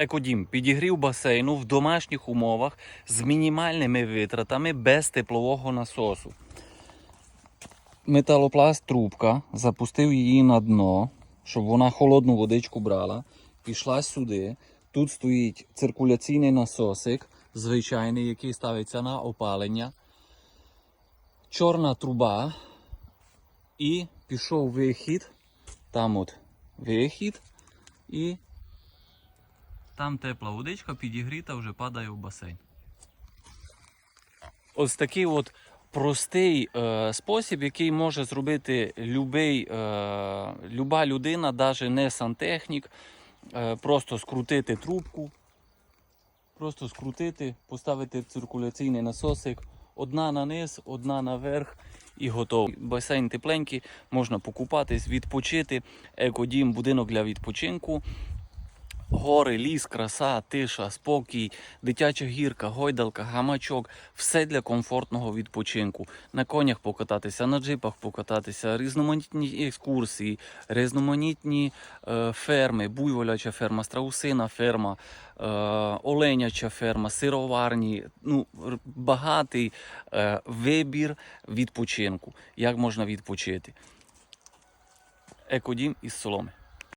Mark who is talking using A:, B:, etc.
A: Екодім підігрів басейну в домашніх умовах з мінімальними витратами без теплового насосу. Металопласт трубка, запустив її на дно, щоб вона холодну водичку брала. Пішла сюди. Тут стоїть циркуляційний насосик, звичайний, який ставиться на опалення. Чорна труба. І пішов вихід. Там от вихід. І там тепла водичка підігріта, вже падає в басейн. Ось такий от простий е, спосіб, який може зробити любий, е, люба людина, навіть не сантехнік. Е, просто скрутити трубку, просто скрутити, поставити циркуляційний насосик, одна на низ, одна наверх і готово. Басейн тепленький, можна покупатись, відпочити. Екодім, будинок для відпочинку. Гори, ліс, краса, тиша, спокій, дитяча гірка, гойдалка, гамачок все для комфортного відпочинку. На конях покататися, на джипах покататися, різноманітні екскурсії, різноманітні е, ферми, буйволяча ферма, страусина ферма, е, оленяча ферма, сироварні. Ну, багатий е, вибір відпочинку. Як можна відпочити? Екодім із соломи.